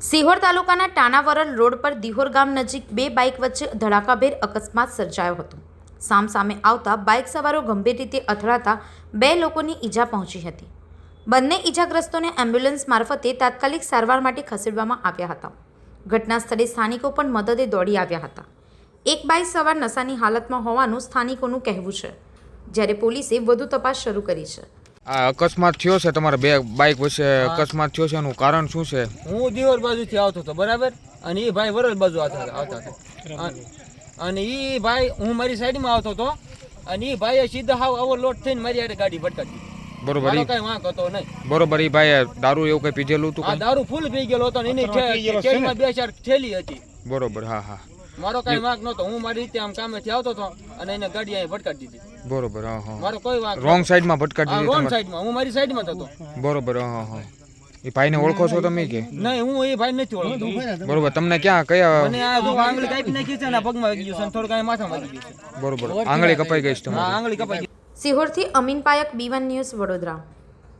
સિહોર તાલુકાના ટાણાવરલ રોડ પર દિહોર ગામ નજીક બે બાઇક વચ્ચે ધડાકાભેર અકસ્માત સર્જાયો હતો. સામ સામે આવતા બાઇક સવારો ગંભીર રીતે અથડાતા બે લોકોની ઈજા પહોંચી હતી. બંને ઈજાગ્રસ્તોને એમ્બ્યુલન્સ મારફતે તાત્કાલિક સારવાર માટે ખસેડવામાં આવ્યા હતા. ઘટના સ્થળે સ્થાનિકો પણ મદદે દોડી આવ્યા હતા. એક બાઇક સવાર નશાની હાલતમાં હોવાનું સ્થાનિકોનું કહેવું છે. જ્યારે પોલીસે વધુ તપાસ શરૂ કરી છે. આ અકસ્માત થયો છે તમારા બે બાઇક વચ્ચે અકસ્માત થયો છે એનું કારણ શું છે? હું દિયોર બાજુથી આવતો હતો બરાબર? અને એ ભાઈ વરલ બાજુ આવતા આવતા હતા. અને એ ભાઈ હું મારી સાઈડમાં આવતો હતો અને એ ભાઈએ સીધા હાવ આવો લોટ થઈને મારી હારે ગાડી ભટકાવી બરોબર કઈ વાંક હતો નહીં. બરોબર એ ભાઈ દારૂ એવું કઈ પીધેલું હતું આ દારૂ ફૂલ પી ગયેલો હતો એની કેરીમાં બે ચાર થેલી હતી. બરોબર હા હા. મારો કઈ વાંક નહોતો હું મારી રીતે આમ કામેથી આવતો હતો અને એને ગાડી અહીં ભટકાવી દીધી. બરોબર હા હા. મારો કોઈ વાત રોંગ સાઈડમાં ભટકાડી દીધી રોંગ સાઈડમાં હું મારી સાઈડમાં હતો. બરોબર હા હા એ ભાઈને ઓળખો છો તમે કે? નહીં હું એ ભાઈ નથી ઓળખતો. બરોબર તમને ક્યાં કયા મને આ જો આંગળી કાપી નાખી છે ને પગમાં વાગી ગયું છે થોડું કાંઈ માથામાં વાગી ગયું છે. બરોબર આંગળી કપાઈ ગઈ છે તમારી. આંગળી કપાઈ ગઈ. સિહોરથી Amin Payak B one news Vadodara.